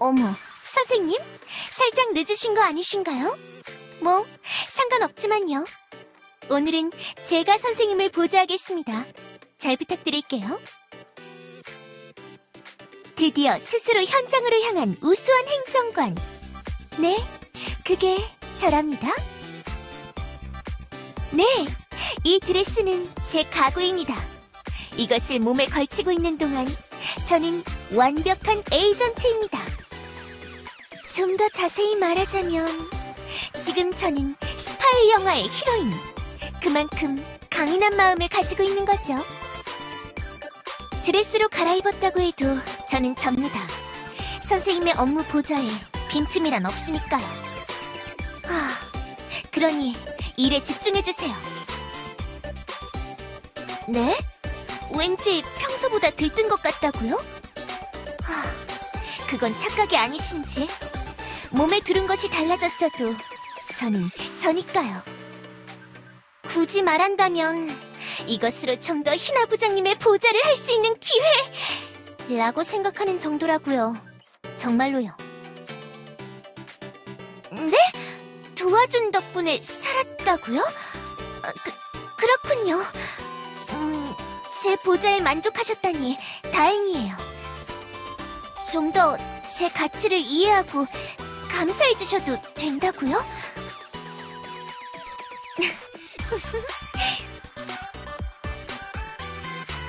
어머, 선생님? 살짝 늦으신 거 아니신가요? 뭐, 상관없지만요. 오늘은 제가 선생님을 보좌하겠습니다. 잘 부탁드릴게요. 드디어 스스로 현장으로 향한 우수한 행정관. 네, 그게 저랍니다. 네, 이 드레스는 제 가구입니다. 이것을 몸에 걸치고 있는 동안 저는 완벽한 에이전트입니다. 좀 더 자세히 말하자면 지금 저는 스파이 영화의 히로인. 그만큼 강인한 마음을 가지고 있는 거죠. 드레스로 갈아입었다고 해도 저는 접니다. 선생님의 업무 보좌에 빈틈이란 없으니까요. 아, 그러니 일에 집중해주세요. 네? 왠지 평소보다 들뜬 것 같다고요? 하, 그건 착각이 아니신지. 몸에 두른 것이 달라졌어도 저는 저니까요. 굳이 말한다면 이것으로 좀 더 희나 부장님의 보좌를 할 수 있는 기회 라고 생각하는 정도라고요. 정말로요. 네? 도와준 덕분에 살았다고요? 아, 그, 그렇군요. 음, 제 보좌에 만족하셨다니 다행이에요. 좀 더 제 가치를 이해하고 감사해 주셔도 된다고요?